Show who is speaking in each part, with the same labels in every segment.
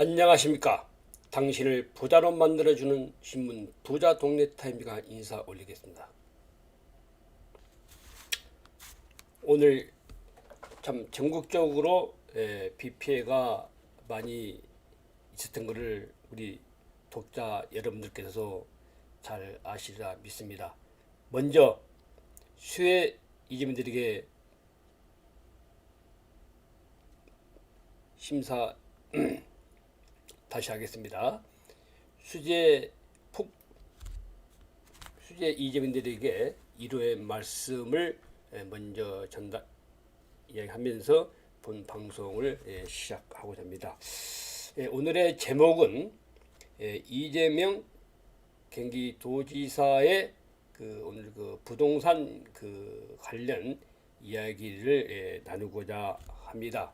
Speaker 1: 안녕하십니까. 당신을 부자로 만들어주는 신문 부자 동네 타임즈가 인사 올리겠습니다. 오늘 참 전국적으로 에, 비 피해가 많이 있었던 것을 우리 독자 여러분들께서 잘 아시리라 믿습니다. 먼저 수해 이주민들에게 심사 다시 하겠습니다. 수재 폭 수재 이재민들에게 이로의 말씀을 에, 먼저 전달 이야기하면서 본 방송을 예, 시작하고자 합니다. 예, 오늘의 제목은 예, 이재명 경기도지사의 그 오늘 그 부동산 그 관련 이야기를 예, 나누고자 합니다.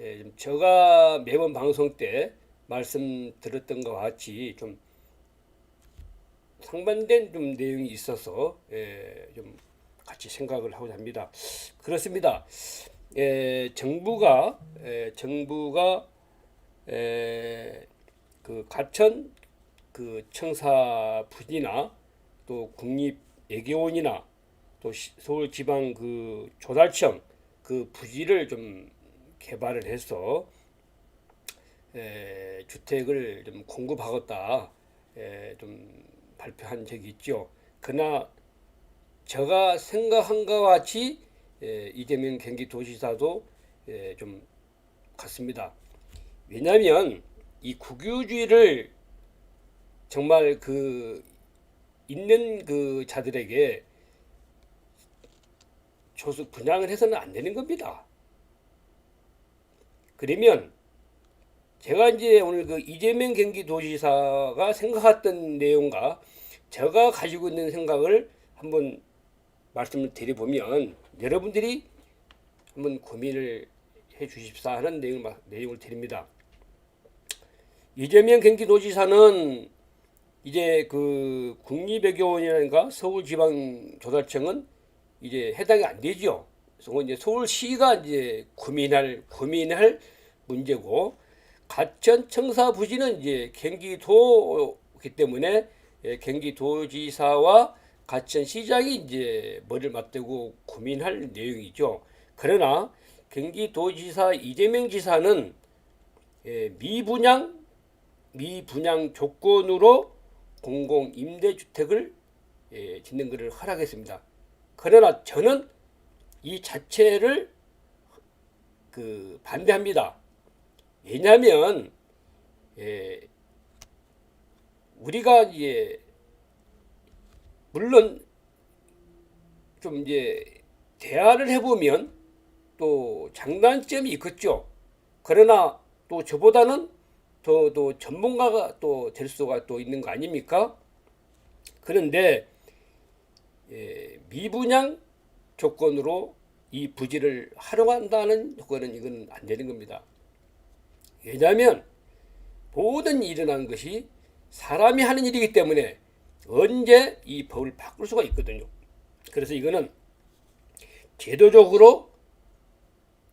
Speaker 1: 예, 좀 제가 매번 방송 때 말씀드렸던 것과 같이 좀 상반된 좀 내용이 있어서 예, 좀 같이 생각을 하고자 합니다. 그렇습니다. 예, 정부가 예, 정부가 에, 그 가천 그 청사 부지나 또 국립외교원이나 또 시- 서울 지방 그 조달청 그 부지를 좀 개발을 해서 에, 주택을 좀 공급하겠다 에, 좀 발표한 적이 있죠. 그러나 제가 생각한 것과 같이 에, 이재명 경기도지사도 에, 좀 같습니다. 왜냐하면 이 국유주의를 정말 그 있는 그 자들에게 조수 분양을 해서는 안 되는 겁니다. 그러면 제가 이제 오늘 그 이재명 경기도지사가 생각했던 내용과 제가 가지고 있는 생각을 한번 말씀을 드려보면 여러분들이 한번 고민을 해 주십사 하는 내용을, 마- 내용을 드립니다. 이재명 경기도지사는 이제 그 국립외교원이라든가 서울지방조달청은 이제 해당이 안 되죠. 그래서 이제 서울시가 이제 고민할 고민할 문제고 가천 청사 부지는 이제 경기도이기 때문에 예, 경기도지사와 가천시장이 이제 머리를 맞대고 고민할 내용이죠. 그러나 경기도지사 이재명 지사는 예, 미분양 미분양 조건으로 공공 임대주택을 예, 짓는 것을 허락했습니다. 그러나 저는 이 자체를 그 반대합니다. 왜냐하면 예, 우리가 이제 물론 좀 이제 대화를 해보면 또 장단점이 있겠죠. 그러나 또 저보다는 더, 더 전문가가 또 될 수가 또 있는 거 아닙니까? 그런데 예, 미분양 조건으로 이 부지를 활용한다는 조건은 이건 안 되는 겁니다. 왜냐하면 모든 일어나는 것이 사람이 하는 일이기 때문에 언제 이 법을 바꿀 수가 있거든요. 그래서 이거는 제도적으로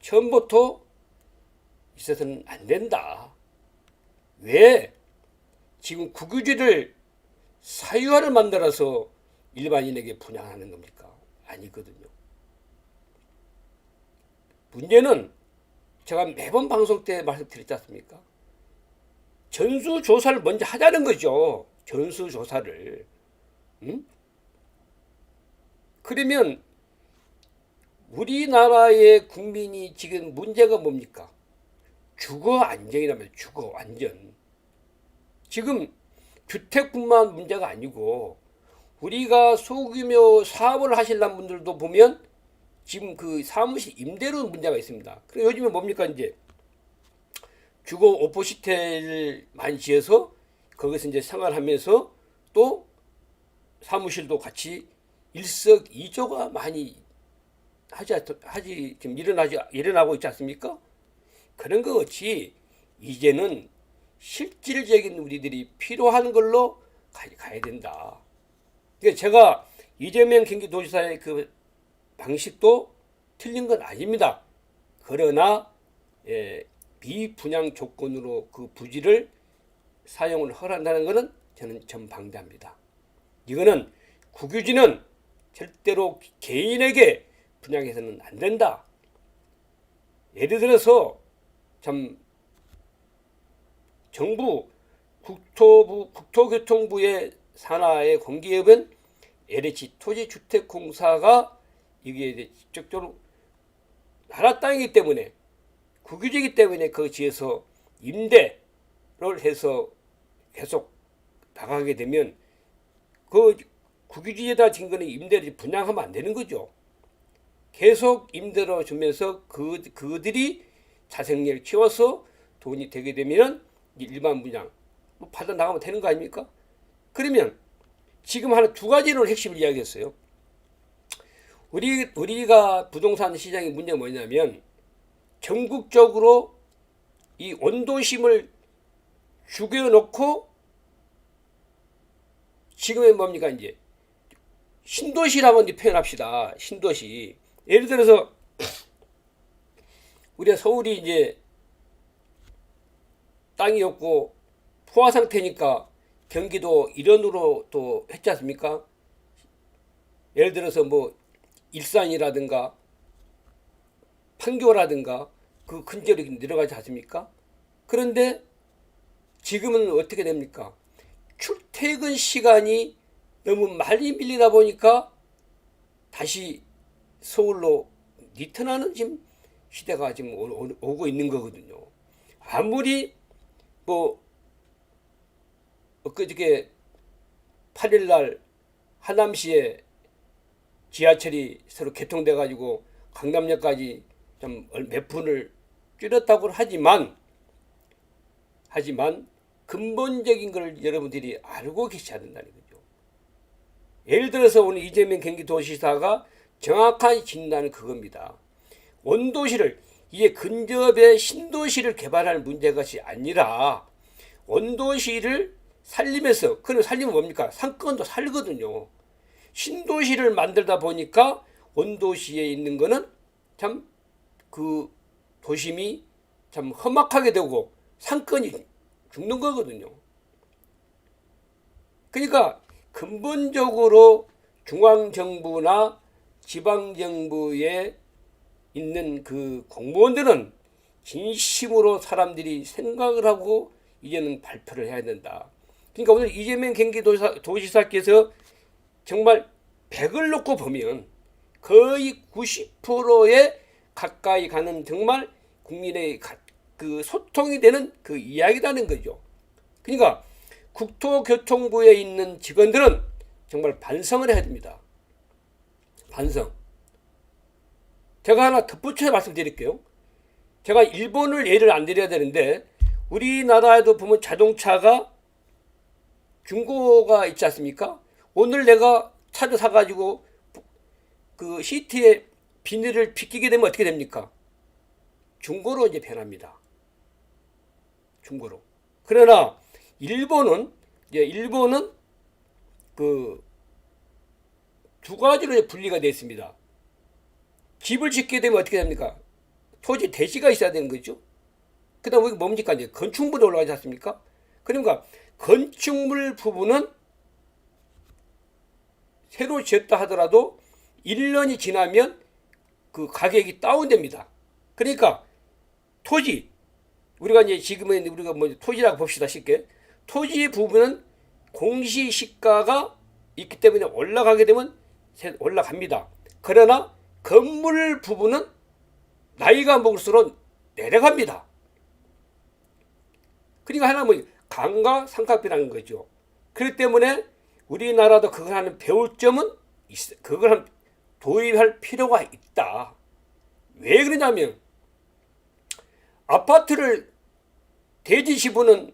Speaker 1: 처음부터 있어서는 안 된다. 왜 지금 국유지를 사유화를 만들어서 일반인에게 분양하는 겁니까? 아니거든요. 문제는 제가 매번 방송 때 말씀드렸지 않습니까? 전수조사를 먼저 하자는 거죠. 전수조사를. 응? 그러면 우리나라의 국민이 지금 문제가 뭡니까? 주거 안정이라면 주거 안전. 지금 주택뿐만 문제가 아니고 우리가 소규모 사업을 하시는 분들도 보면 지금 그 사무실 임대료 문제가 있습니다. 그리고 요즘에 뭡니까 이제 주거 오포시텔을 많이 지어서 거기서 이제 생활하면서 또 사무실도 같이 일석이조가 많이 하지 않- 하지 지금 일어나지 일어나고 있지 않습니까? 그런 것 같이 이제는 실질적인 우리들이 필요한 걸로 가, 가야 된다. 그러니까 제가 이재명 경기도지사의 그 방식도 틀린 건 아닙니다. 그러나 예, 미분양 조건으로 그 부지를 사용을 허락한다는 것은 저는 전방대합니다. 이거는 국유지는 절대로 개인에게 분양해서는 안 된다. 예를 들어서 참 정부 국토부 국토교통부의 산하의 공기업은 LH 토지주택공사가 이게 이제 직접적으로 나라 땅이기 때문에 국유지이기 때문에 그 지에서 임대를 해서 계속 나가게 되면 그 국유지에다 진 거는 임대를 분양하면 안 되는 거죠. 계속 임대로 주면서 그 그들이 자생력을 키워서 돈이 되게 되면 일반 분양 뭐 받아 나가면 되는 거 아닙니까? 그러면 지금 하나 두 가지를 핵심을 이야기했어요. 우리 우리가 부동산 시장의 문제가 뭐냐면 전국적으로 이 원도심을 죽여놓고 지금은 뭡니까 이제 신도시라고 이제 표현합시다. 신도시. 예를 들어서 우리가 서울이 이제 땅이 없고 포화 상태니까 경기도 일원으로 또 했지 않습니까? 예를 들어서 뭐 일산이라든가 판교라든가 그 근처로 내려가지 않습니까? 그런데 지금은 어떻게 됩니까? 출퇴근 시간이 너무 많이 밀리다 보니까 다시 서울로 리턴하는 지금 시대가 지금 오고 있는 거거든요. 아무리 뭐 엊그저께 8일날 하남시에 지하철이 새로 개통돼 가지고 강남역까지 좀 몇 분을 줄였다고 하지만 하지만 근본적인 걸 여러분들이 알고 계셔야 된다는 거죠. 예를 들어서 오늘 이재명 경기도시사가 정확한 진단은 그겁니다. 원도시를 이게 근접의 신도시를 개발할 문제가 아니라 원도시를 살리면서 그는 살리면 뭡니까? 상권도 살거든요. 신도시를 만들다 보니까 원도시에 있는 거는 참 그 도심이 참 험악하게 되고 상권이 죽는 거거든요. 그러니까 근본적으로 중앙정부나 지방정부에 있는 그 공무원들은 진심으로 사람들이 생각을 하고 이제는 발표를 해야 된다. 그러니까 오늘 이재명 경기도지사 도지사께서 정말 100을 놓고 보면 거의 90%에 가까이 가는 정말 국민의 가- 그 소통이 되는 그 이야기라는 거죠. 그러니까 국토교통부에 있는 직원들은 정말 반성을 해야 됩니다. 반성. 제가 하나 덧붙여 말씀드릴게요. 제가 일본을 예를 안 드려야 되는데 우리나라에도 보면 자동차가 중고가 있지 않습니까? 오늘 내가 차를 사가지고 그 시트에 비닐을 비끼게 되면 어떻게 됩니까? 중고로 이제 변합니다. 중고로. 그러나 일본은 이제 일본은 그 두 가지로 분리가 되어 있습니다. 집을 짓게 되면 어떻게 됩니까? 토지 대지가 있어야 되는 거죠. 그다음 에 뭡니까 이제 건축물이 올라가지 않습니까? 그러니까 건축물 부분은 새로 지었다 하더라도 1년이 지나면 그 가격이 다운됩니다. 그러니까 토지 우리가 이제 지금은 우리가 뭐 토지라고 봅시다 쉽게 토지 부분은 공시 시가가 있기 때문에 올라가게 되면 세- 올라갑니다. 그러나 건물 부분은 나이가 먹을수록 내려갑니다. 그러니까 하나 뭐 강과 상각비라는 거죠. 그렇기 때문에 우리나라도 그걸 하는 배울 점은 있, 그걸 한 도입할 필요가 있다. 왜 그러냐면 아파트를 대지 지분은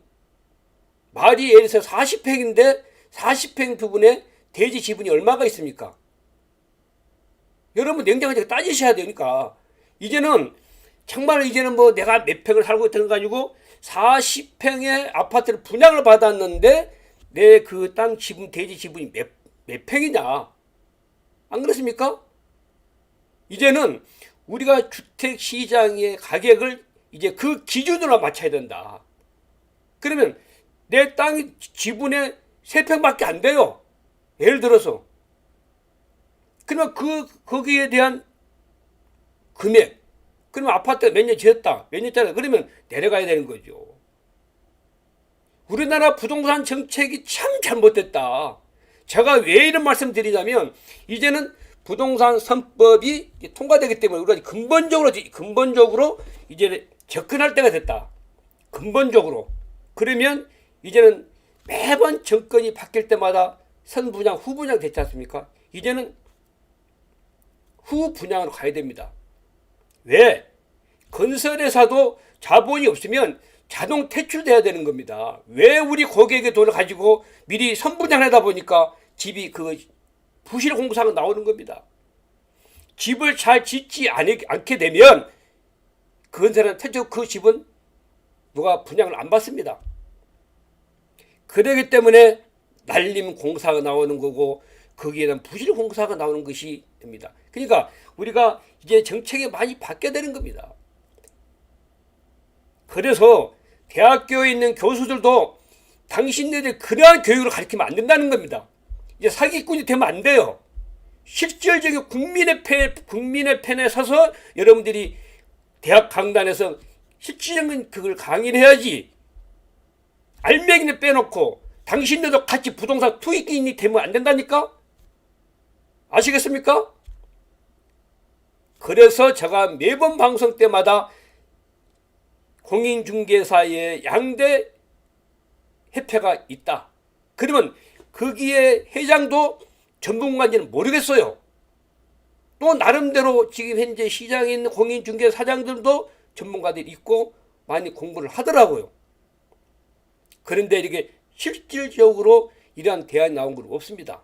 Speaker 1: 말이 예를 들어서 40평인데 40평 부분에 대지 지분이 얼마가 있습니까? 여러분 냉정하게 따지셔야 되니까 이제는 정말 이제는 뭐 내가 몇 평을 살고 있다는 거 가지고 40평의 아파트를 분양을 받았는데 내 그 땅 지분 대지 지분이 몇, 몇 평이냐 안 그렇습니까? 이제는 우리가 주택 시장의 가격을 이제 그 기준으로 맞춰야 된다. 그러면 내 땅이 지분의 세 평밖에 안 돼요. 예를 들어서 그러면 그 거기에 대한 금액 그러면 아파트 몇 년 지었다 몇 년짜리 그러면 내려가야 되는 거죠. 우리나라 부동산 정책이 참 잘못됐다. 제가 왜 이런 말씀 드리냐면 이제는 부동산 선법이 통과되기 때문에 우리가 근본적으로 근본적으로 이제 접근할 때가 됐다. 근본적으로 그러면 이제는 매번 정권이 바뀔 때마다 선분양 후분양 됐지 않습니까? 이제는 후분양으로 가야 됩니다. 왜? 건설회사도 자본이 없으면 자동 퇴출돼야 되는 겁니다. 왜 우리 고객의 돈을 가지고 미리 선분양하다 보니까 집이 그 부실 공사가 나오는 겁니다. 집을 잘 짓지 않- 않게 되면 건설은 퇴출 그 집은 누가 분양을 안 받습니다. 그러기 때문에 날림 공사가 나오는 거고 거기에 대한 부실 공사가 나오는 것이 됩니다. 그러니까 우리가 이제 정책이 많이 바뀌어야 되는 겁니다. 그래서 대학교에 있는 교수들도 당신네들 그러한 교육을 가르치면 안 된다는 겁니다. 이제 사기꾼이 되면 안 돼요. 실질적인 국민의 편, 국민의 편에 서서 여러분들이 대학 강단에서 실질적인 그걸 강의를 해야지. 알맹이는 빼놓고 당신들도 같이 부동산 투기인이 되면 안 된다니까? 아시겠습니까? 그래서 제가 매번 방송 때마다 공인중개사의 양대 협회가 있다. 그러면 거기에 회장도 전문가인지는 모르겠어요. 또 나름대로 지금 현재 있는 공인중개 사장들도 전문가들이 있고 많이 공부를 하더라고요. 그런데 이게 실질적으로 이러한 대안이 나온 건 없습니다.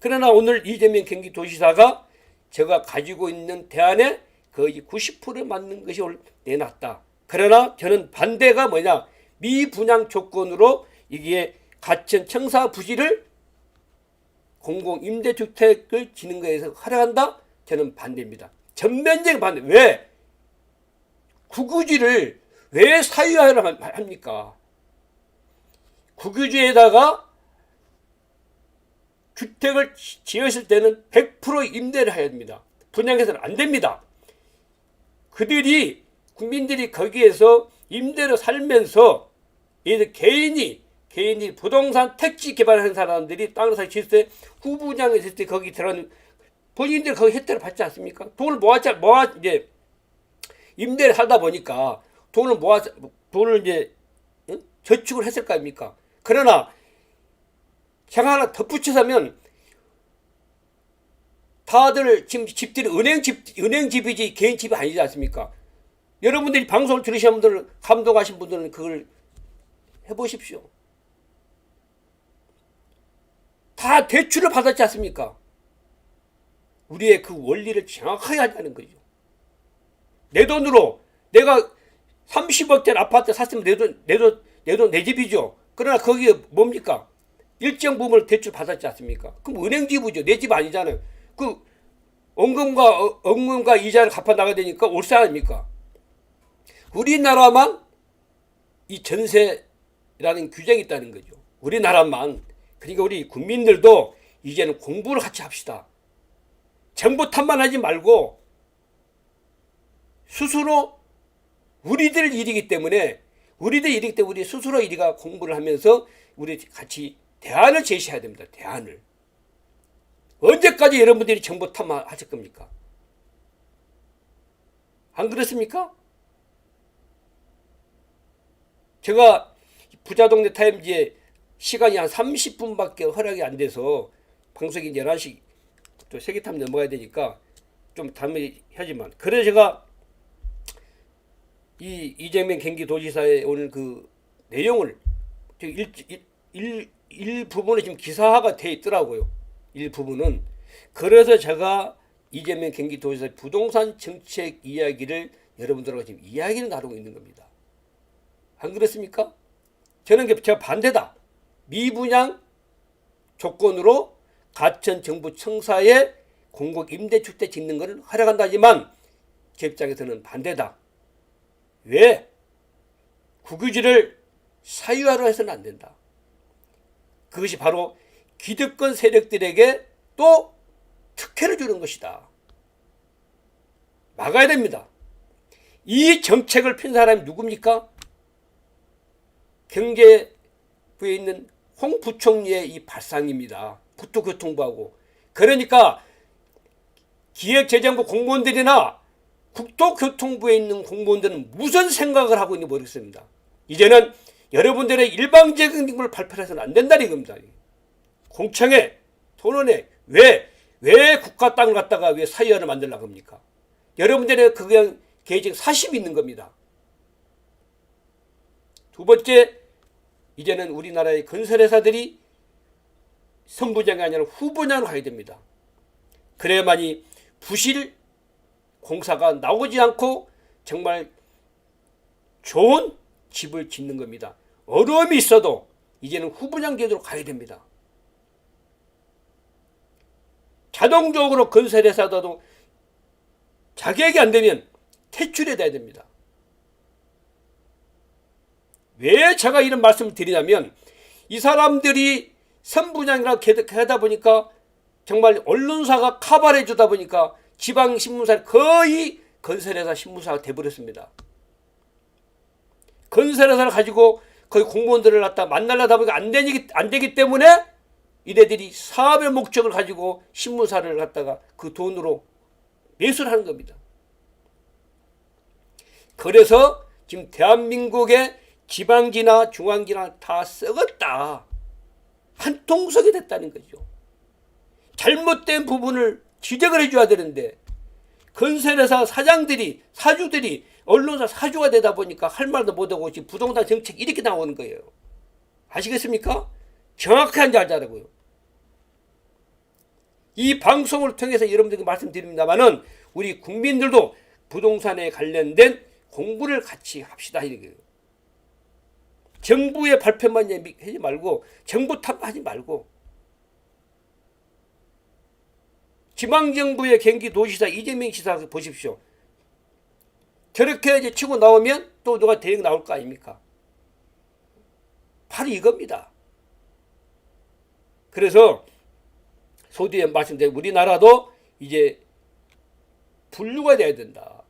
Speaker 1: 그러나 오늘 이재명 경기도지사가 제가 가지고 있는 대안에 거의 90% 맞는 것이 오늘 내놨다. 그러나 저는 반대가 뭐냐 미분양 조건으로 이게 가천 청사 부지를 공공 임대주택을 지는 거에 서 활용한다? 저는 반대입니다. 전면적인 반대. 왜? 국유지를 왜 사유화를 합니까? 국유지에다가 주택을 지었을 때는 100% 임대를 해야 됩니다. 분양해서는 안 됩니다. 그들이 국민들이 거기에서 임대로 살면서 얘들 개인이 개인이 부동산 택지 개발하는 사람들이 땅을 사 지을 때 후분양을 했을 때 거기 들어가는 본인들 거기 혜택을 받지 않습니까? 돈을 모았자 모아 이제 임대를 하다 보니까 돈을 모아 돈을 이제 응? 저축을 했을 거 아닙니까? 그러나 제가 하나 덧붙여서면 다들 지금 집들이 은행 집 은행 집이지 개인 집이 아니지 않습니까? 여러분들이 방송을 들으신 분들 감동하신 분들은 그걸 해보십시오. 다 대출을 받았지 않습니까? 우리의 그 원리를 정확하게 하자는 거죠. 내 돈으로 내가 30억짜리 아파트 샀으면 내 돈, 내 돈, 내 돈, 내 집이죠. 그러나 거기에 뭡니까? 일정 부분을 대출 받았지 않습니까? 그럼 은행 지부죠. 내 집 아니잖아요. 그 원금과 어, 원금과 이자를 갚아 나가야 되니까 올세 아닙니까? 우리나라만 이 전세라는 규정이 있다는 거죠. 우리나라만. 그러니까 우리 국민들도 이제는 공부를 같이 합시다. 정보 탓만 하지 말고 스스로 우리들 일이기 때문에 우리들 일이기 때문에 우리 스스로 우리가 공부를 하면서 우리 같이 대안을 제시해야 됩니다. 대안을. 언제까지 여러분들이 정보 탓만 하실 겁니까? 안 그렇습니까? 제가 부자동네 타임즈에 시간이 한 30분밖에 허락이 안 돼서 방송이 11시 또 세계탐 넘어가야 되니까 좀 담을 하지만 그래서 제가 이 이재명 경기도지사의 오늘 그 내용을 일, 일부분에 지금 기사화가 돼 있더라고요. 일부분은 그래서 제가 이재명 경기도지사의 부동산 정책 이야기를 여러분들하고 지금 이야기를 나누고 있는 겁니다. 안 그렇습니까? 저는 그 제가 반대다. 미분양 조건으로 가천 정부 청사에 공공 임대주택 짓는 것을 활용한다지만 제 입장에서는 반대다. 왜 국유지를 사유화로 해서는 안 된다. 그것이 바로 기득권 세력들에게 또 특혜를 주는 것이다. 막아야 됩니다. 이 정책을 핀 사람이 누굽니까? 경제부에 있는 홍 부총리의 이 발상입니다. 국토교통부하고. 그러니까 기획재정부 공무원들이나 국토교통부에 있는 공무원들은 무슨 생각을 하고 있는지 모르겠습니다. 이제는 여러분들의 일방적인 걸 발표해서는 안 된다는 겁니다. 공청회, 토론회, 왜, 왜 국가 땅을 갖다가 왜 사유화를 만들려고 합니까? 여러분들의 그냥 계획 사심이 있는 겁니다. 두 번째, 이제는 우리나라의 건설회사들이 선부장이 아니라 후분양으로 가야 됩니다. 그래야만이 부실 공사가 나오지 않고 정말 좋은 집을 짓는 겁니다. 어려움이 있어도 이제는 후분양 제도로 가야 됩니다. 자동적으로 건설회사도 자격이 안 되면 퇴출해 돼야 됩니다. 왜 제가 이런 말씀을 드리냐면 이 사람들이 선분양이라 하다 보니까 정말 언론사가 카바해 주다 보니까 지방 신문사 거의 건설회사 신문사가 돼버렸습니다. 건설회사를 가지고 거의 공무원들을 갖다 만나려다 보니까 안 되기 안 되기 때문에 이래들이 사업의 목적을 가지고 신문사를 갖다가 그 돈으로 매수를 하는 겁니다. 그래서 지금 대한민국의 지방지나 중앙지나 다 썩었다. 한 통속이 됐다는 거죠. 잘못된 부분을 지적을 해줘야 되는데 건설회사 사장들이 사주들이 언론사 사주가 되다 보니까 할 말도 못하고 지금 부동산 정책 이렇게 나오는 거예요. 아시겠습니까? 정확한지 알자라고요. 이 방송을 통해서 여러분들께 말씀드립니다만은 우리 국민들도 부동산에 관련된 공부를 같이 합시다 이거예요. 정부의 발표만 하지 말고 정부 탓하지 말고 지방정부의 경기도시사 이재명 시사 보십시오. 저렇게 이제 치고 나오면 또 누가 대응 나올 거 아닙니까? 바로 이겁니다. 그래서 소디에 말씀드린 우리나라도 이제 분류가 돼야 된다.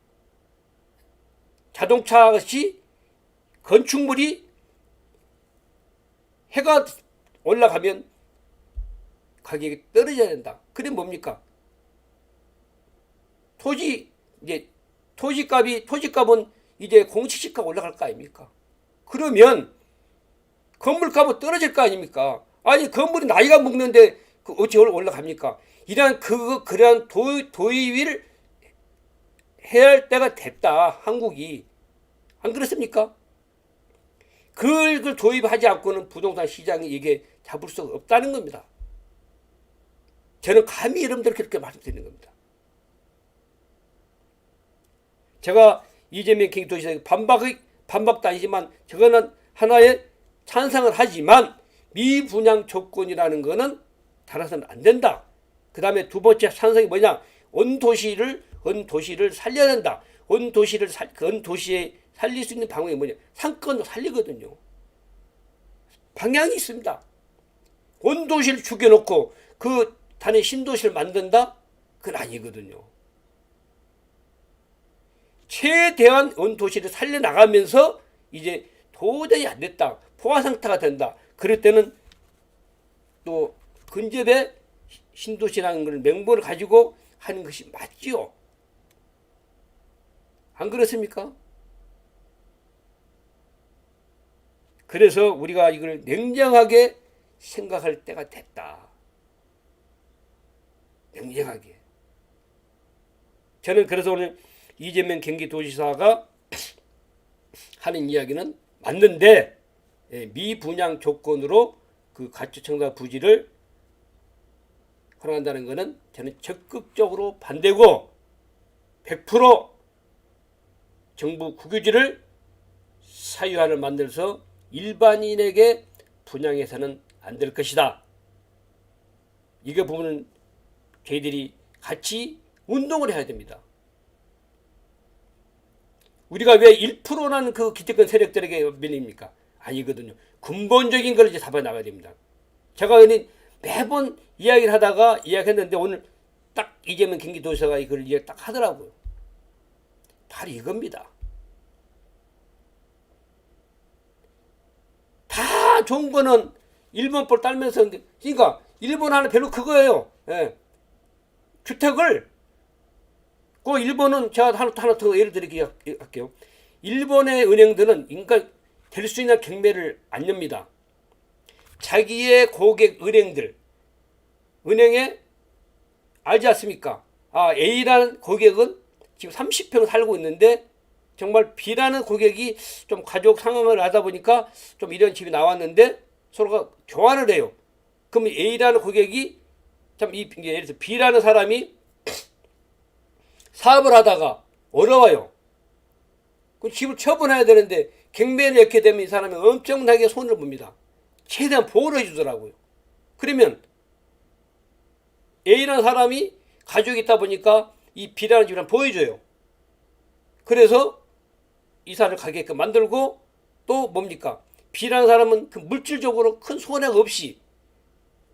Speaker 1: 자동차 같이 건축물이 해가 올라가면 가격이 떨어져야 된다. 그게 뭡니까? 토지 이제 토지값이 토지값은 이제 공시지가 올라갈 거 아닙니까? 그러면 건물값은 떨어질 거 아닙니까? 아니 건물이 나이가 먹는데 그 어찌 올라갑니까? 이러한 그 그러한 도, 도입을 해야 할 때가 됐다 한국이 안 그렇습니까? 그걸 그 도입하지 않고는 부동산 시장이 이게 잡을 수가 없다는 겁니다. 저는 감히 여러분들 그렇게 말씀드리는 겁니다. 제가 이재명 경기도지사 반박의 반박도 아니지만 저거는 하나의 찬성을 하지만 미분양 조건이라는 거는 달아서는 안 된다. 그 다음에 두 번째 찬성이 뭐냐? 온 도시를 온 도시를 살려야 된다. 온 도시를 살, 온 도시에 살릴 수 있는 방법이 뭐냐? 상권도 살리거든요. 방향이 있습니다. 온 도시를 죽여놓고 그 단에 신도시를 만든다? 그건 아니거든요. 최대한 온 도시를 살려나가면서 이제 도저히 안 됐다. 포화 상태가 된다. 그럴 때는 또 근접의 신도시라는 걸 맹보를 가지고 하는 것이 맞지요. 안 그렇습니까? 그래서 우리가 이걸 냉정하게 생각할 때가 됐다. 냉정하게. 저는 그래서 오늘 이재명 경기도지사가 하는 이야기는 맞는데 예, 미분양 조건으로 그 가축청사 부지를 허용한다는 것은 저는 적극적으로 반대고 100% 정부 국유지를 사유화를 만들어서 일반인에게 분양해서는 안 될 것이다. 이거 보면 저희들이 같이 운동을 해야 됩니다. 우리가 왜 1%라는 그 기득권 세력들에게 밀립니까? 아니거든요. 근본적인 걸 이제 잡아 나가야 됩니다. 제가 그냥 매번 이야기를 하다가 이야기했는데 오늘 딱 이재명 경기도지사가 이걸 이야기 딱 하더라고요. 바로 이겁니다. 다 좋은 거는 일본 볼 딸면서 그러니까 일본 하는 별로 그거예요. 예. 주택을 그 일본은 제가 하나, 하나 더 예를 들게 할게요. 일본의 은행들은 인간 될 수 있는 경매를 안 엽니다. 자기의 고객 은행들 은행에 알지 않습니까? 아 A라는 고객은 지금 30평 살고 있는데 정말 B라는 고객이 좀 가족 상황을 하다 보니까 좀 이런 집이 나왔는데 서로가 교환을 해요. 그럼 A라는 고객이 참 이 예를 들어 B라는 사람이 사업을 하다가 어려워요. 그 집을 처분해야 되는데 경매를 넣게 되면 이 사람이 엄청나게 손을 봅니다. 최대한 보호를 해주더라고요. 그러면 A라는 사람이 가족이 있다 보니까 이 B라는 집을 보여줘요. 그래서 이사를 가게끔 만들고 또 뭡니까? B라는 사람은 그 물질적으로 큰 손해가 없이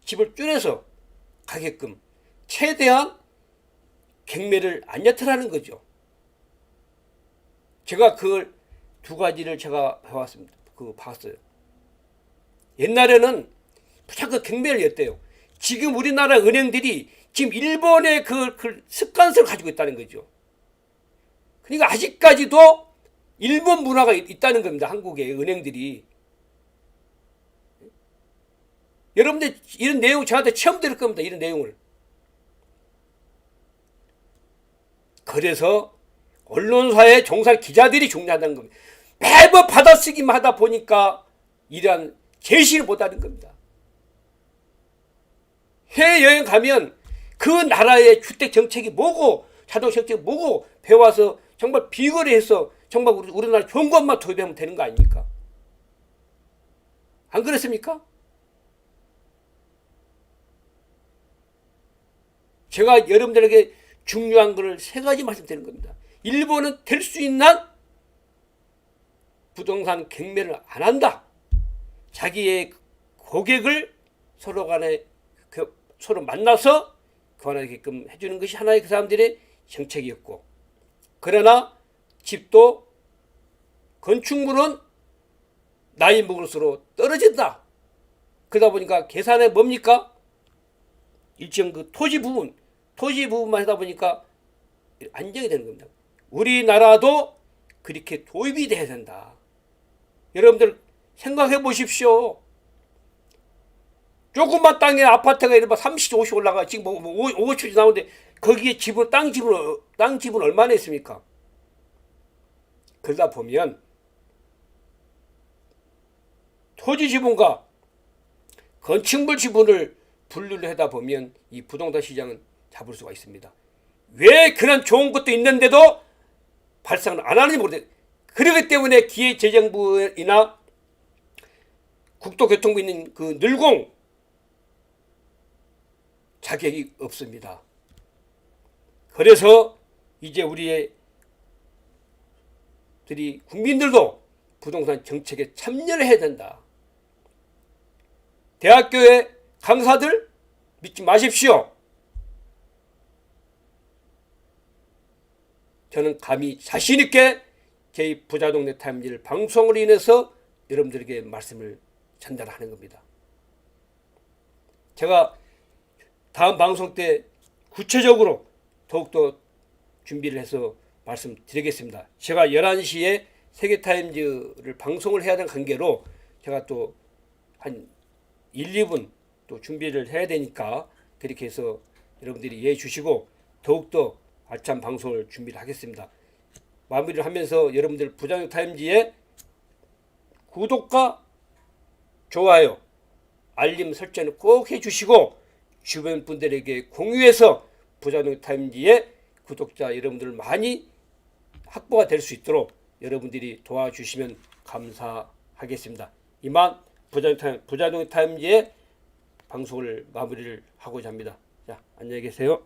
Speaker 1: 집을 줄여서 가게끔 최대한 경매를 안 얕으라는 거죠. 제가 그걸 두 가지를 제가 해왔습니다. 그 봤어요. 옛날에는 무조건 경매를 였대요. 지금 우리나라 은행들이 지금 일본의 그, 그 습관성을 가지고 있다는 거죠. 그러니까 아직까지도 일본 문화가 있- 있다는 겁니다. 한국의 은행들이. 여러분들 이런 내용 저한테 처음 들을 겁니다. 이런 내용을. 그래서 언론사에 종사할 기자들이 중요하다는 겁니다. 매번 받아쓰기만 하다 보니까 이러한 제시를 못하는 겁니다. 해외여행 가면 그 나라의 주택 정책이 뭐고 자동 정책이 뭐고 배워서 정말 비거리 해서 정말 우리, 우리나라 좋은 것만 도입하면 되는 거 아닙니까? 안 그렇습니까? 제가 여러분들에게 중요한 것을 세 가지 말씀드리는 겁니다. 일본은 될 수 있는 부동산 경매를 안 한다. 자기의 고객을 서로 간에 그 서로 만나서 교환하게끔 해주는 것이 하나의 그 사람들의 정책이었고 그러나 집도 건축물은 나이 먹을수록 떨어진다. 그러다 보니까 계산에 뭡니까? 일정 그 토지 부분, 토지 부분만 하다 보니까 안정이 되는 겁니다. 우리나라도 그렇게 도입이 돼야 된다. 여러분들 생각해 보십시오. 조금만 땅에 아파트가 이런 30, 50 올라가 지금 뭐, 뭐 5, 5초 나오는데 거기에 집은 땅 집은 어- 땅 집은 얼마나 있습니까? 그러다 보면 토지 지분과 건축물 지분을 분류를 하다 보면 이 부동산 시장은 잡을 수가 있습니다. 왜 그런 좋은 것도 있는데도 발상을 안 하는지 모르겠어요. 그렇기 때문에 기획재정부이나 국토교통부 있는 그 늘공 자격이 없습니다. 그래서 이제 우리의 들이 국민들도 부동산 정책에 참여를 해야 된다. 대학교의 강사들 믿지 마십시오. 저는 감히 자신 있게 제 부자동네 타임지를 방송으로 인해서 여러분들에게 말씀을 전달하는 겁니다. 제가 다음 방송 때 구체적으로 더욱더 준비를 해서 말씀드리겠습니다. 제가 11시에 세계타임즈를 방송을 해야 되는 관계로 제가 또 한 1, 2분 또 준비를 해야 되니까 그렇게 해서 여러분들이 이해해 주시고 더욱더 알찬 방송을 준비를 하겠습니다. 마무리를 하면서 여러분들 부장용 타임지에 구독과 좋아요, 알림 설정을 꼭 해주시고 주변 분들에게 공유해서 부자농 타임지의 구독자 여러분들 많이 확보가 될 수 있도록 여러분들이 도와주시면 감사하겠습니다. 이만 부자농 타임, 부자농 타임지의 방송을 마무리를 하고자 합니다. 자, 안녕히 계세요.